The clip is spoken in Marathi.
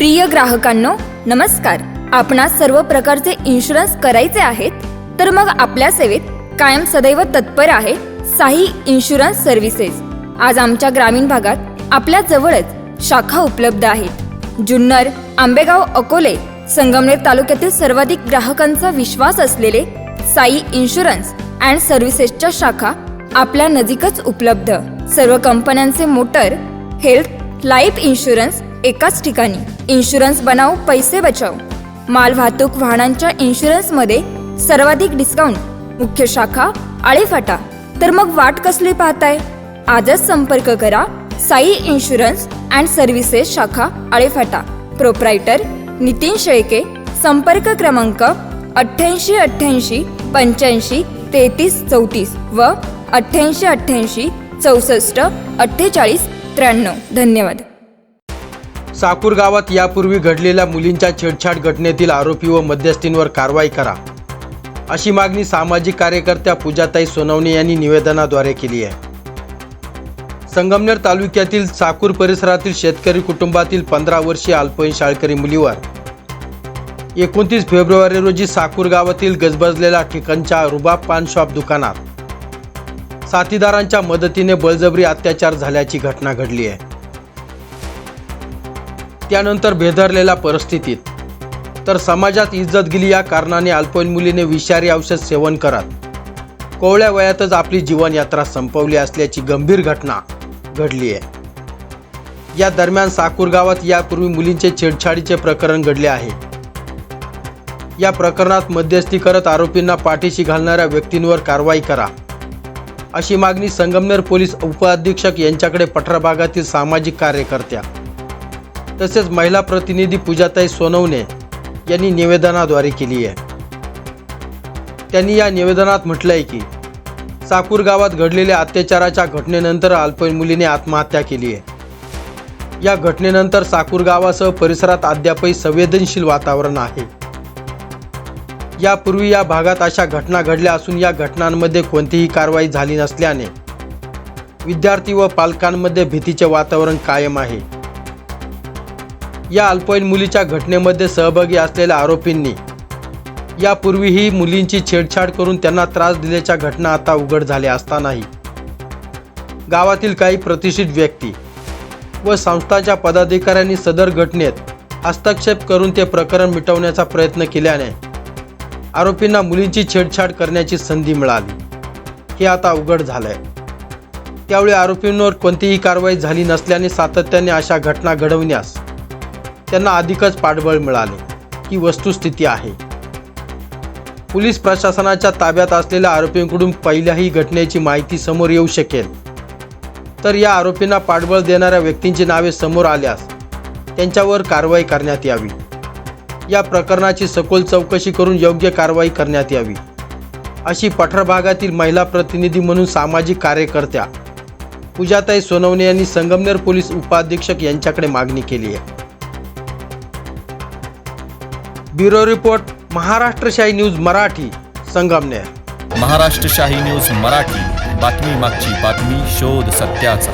प्रिय ग्राहकांनो नमस्कार. आपणास सर्व प्रकारचे इन्शुरन्स करायचे आहेत तर मग आपल्या सेवेत कायम सदैव तत्पर आहे साई इन्शुरन्स सर्व्हिसेस आज आमच्या ग्रामीण भागात आपल्या जवळच शाखा उपलब्ध आहेत. जुन्नर आंबेगाव अकोले संगमनेर तालुक्यातील सर्वाधिक ग्राहकांचा विश्वास असलेले साई इन्शुरन्स अँड सर्व्हिसेसच्या शाखा आपल्या नजीकच उपलब्ध. सर्व कंपन्यांचे मोटर हेल्थ लाईफ इन्शुरन्स एकाच ठिकाणी. इन्शुरन्स बनाव पैसे बचाव माल वाहतूक वाहनांच्या इन्शुरन्समध्ये सर्वाधिक डिस्काउंट मुख्य शाखा आळेफाटा. तर मग वाट कसली पाहताय? आजच संपर्क करा. साई इन्शुरन्स अँड सर्व्हिसेस शाखा आळेफाटा. प्रोप्रायटर नितीन शेळके. संपर्क क्रमांक अठ्ठ्याऐंशी अठ्ठ्याऐंशी पंच्याऐंशी तेहतीस चौतीस व अठ्ठ्याऐंशी अठ्ठ्याऐंशी चौसष्ट अठ्ठेचाळीस त्र्याण्णव. धन्यवाद. चाकूर गावात यापूर्वी घडलेल्या मुलींच्या छेडछाड घटनेतील आरोपी व मध्यस्थींवर कारवाई करा. अशी मागणी सामाजिक कार्यकर्त्या पूजाताई सोनवणे यांनी निवेदनाद्वारे केली आहे. संगमनेर तालुक्यातील चाकूर परिसरातील शेतकरी कुटुंबातील पंधरा वर्षीय अल्पवयीन शाळकरी मुलीवर एकोणतीस फेब्रुवारी रोजी साकूर गावातील गजबजलेल्या ठिकाणच्या रुबाब पान शॉप दुकानात साथीदारांच्या मदतीने बळजबरी अत्याचार झाल्याची घटना घडली आहे. त्यानंतर बेधरलेल्या परिस्थितीत. तर समाजात इज्जत गेली या कारणाने अल्पवयीन मुलीने विषारी औषध सेवन करत. कोवळ्या वयातच आपली जीवनयात्रा संपवली असल्याची गंभीर घटना घडली आहे. या दरम्यान साकूर गावात यापूर्वी मुलींचे छेडछाडीचे प्रकरण घडले आहे. या प्रकरणात मध्यस्थी करत आरोपींना पाठीशी घालणाऱ्या व्यक्तींवर कारवाई करा. अशी मागणी संगमनेर पोलीस उपअधीक्षक यांच्याकडे पठरा भागातील सामाजिक कार्यकर्त्या तसेच महिला प्रतिनिधी पूजाताई सोनवणे यांनी निवेदनाद्वारे केली आहे. त्यांनी या निवेदनात म्हटलंय की चाकूर गावात घडलेल्या अत्याचाराच्या घटनेनंतर अल्पवयीन मुलीने आत्महत्या केली आहे. या घटनेनंतर साकूर गावासह परिसरात अद्यापही संवेदनशील वातावरण आहे. यापूर्वी या भागात अशा घटना घडल्या असून या घटनांमध्ये कोणतीही कारवाई झाली नसल्याने विद्यार्थी व पालकांमध्ये भीतीचे वातावरण कायम आहे. या अल्पवयीन मुलीच्या घटनेमध्ये सहभागी असलेल्या आरोपींनी यापूर्वीही मुलींची छेडछाड करून त्यांना त्रास दिल्याच्या घटना आता उघड झाल्या असतानाही. गावातील काही प्रतिष्ठित व्यक्ती व संस्थांच्या पदाधिकाऱ्यांनी सदर घटनेत हस्तक्षेप करून ते प्रकरण मिटवण्याचा प्रयत्न केल्याने आरोपींना मुलींची छेडछाड करण्याची संधी मिळाली. हे आता उघड झालंय. त्यावेळी आरोपींवर कोणतीही कारवाई झाली नसल्याने सातत्याने अशा घटना घडवण्यास त्यांना अधिकच पाठबळ मिळाले. ही वस्तुस्थिती आहे. पोलीस प्रशासनाच्या ताब्यात असलेल्या आरोपींकडून पहिल्याही घटनेची माहिती समोर येऊ शकेल. तर या आरोपींना पाठबळ देणाऱ्या व्यक्तींची नावे समोर आल्यास त्यांच्यावर कारवाई करण्यात यावी. या प्रकरणाची सखोल चौकशी करून योग्य कारवाई करण्यात यावी. अशी पठार भागातील महिला प्रतिनिधी म्हणून सामाजिक कार्यकर्त्या पूजाताई सोनवणे यांनी संगमनेर पोलीस उपाधीक्षक यांच्याकडे मागणी केली आहे. Bureau report Maharashtrashahi news Marathi Sangamner. Maharashtra Shahi news Marathi बातमी मागची बातमी शोध सत्याचा.